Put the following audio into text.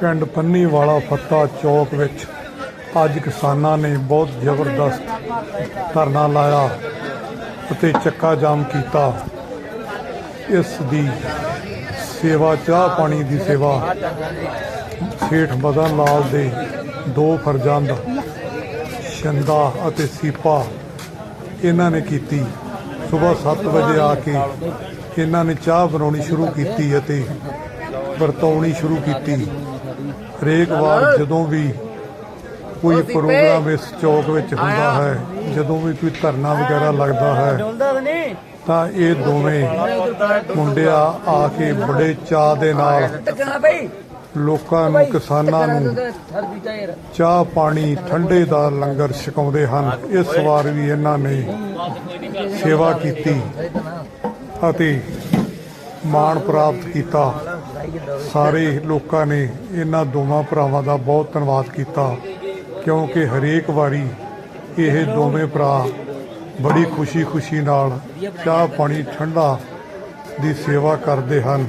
ਪਿੰਡ ਪੰਨੀ ਵਾਲਾ ਫੱਤਾ ਚੌਕ ਵਿੱਚ ਅੱਜ ਕਿਸਾਨਾਂ ਨੇ ਬਹੁਤ ਜ਼ਬਰਦਸਤ ਧਰਨਾ ਲਾਇਆ ਅਤੇ ਚੱਕਾ ਜਾਮ ਕੀਤਾ। ਇਸ ਦੀ ਸੇਵਾ, ਚਾਹ ਪਾਣੀ ਦੀ ਸੇਵਾ ਸੇਠ ਬਦਨ ਲਾਲ ਦੇ ਦੋ ਫਰਜ਼ੰਦ, ਸ਼ੰਦਾ ਅਤੇ ਸੀਪਾ ਇਹਨਾਂ ਨੇ ਕੀਤੀ। ਸਵੇਰ 7 ਵਜੇ ਆ ਕੇ ਇਹਨਾਂ ਨੇ ਚਾਹ ਬਣਾਉਣੀ ਸ਼ੁਰੂ ਕੀਤੀ ਅਤੇ ਵਰਤਾਉਣੀ ਸ਼ੁਰੂ ਕੀਤੀ। ਹਰੇਕ ਵਾਰ ਜਦੋਂ ਵੀ ਕੋਈ ਪ੍ਰੋਗਰਾਮ ਇਸ ਚੌਕ ਵਿੱਚ ਹੁੰਦਾ ਹੈ ਜਦੋਂ ਵੀ ਕੋਈ ਧਰਨਾ ਵਗੈਰਾ ਲੱਗਦਾ ਹੈ ਤਾਂ ਇਹ ਦੋਵੇਂ ਮੁੰਡਿਆ ਆ ਕੇ ਬੜੇ ਚਾਅ ਦੇ ਨਾਲ ਲੋਕਾਂ ਨੂੰ ਕਿਸਾਨਾਂ ਨੂੰ ਚਾਹ ਪਾਣੀ ਠੰਡੇ ਦਾ ਲੰਗਰ ਛਕਾਉਂਦੇ ਹਨ। ਇਸ ਵਾਰ ਵੀ ਇਹਨਾਂ ਨੇ ਸੇਵਾ ਕੀਤੀ ਅਤੇ ਮਾਣ ਪ੍ਰਾਪਤ ਕੀਤਾ। ਸਾਰੇ ਲੋਕਾਂ ਨੇ ਇਹਨਾਂ ਦੋਵਾਂ ਭਰਾਵਾਂ ਦਾ ਬਹੁਤ ਧੰਨਵਾਦ ਕੀਤਾ, ਕਿਉਂਕਿ ਹਰੇਕ ਵਾਰੀ ਇਹ ਦੋਵੇਂ ਭਰਾ ਬੜੀ ਖੁਸ਼ੀ-ਖੁਸ਼ੀ ਨਾਲ ਚਾਹ ਪਾਣੀ ਠੰਡਾ ਦੀ ਸੇਵਾ ਕਰਦੇ ਹਨ।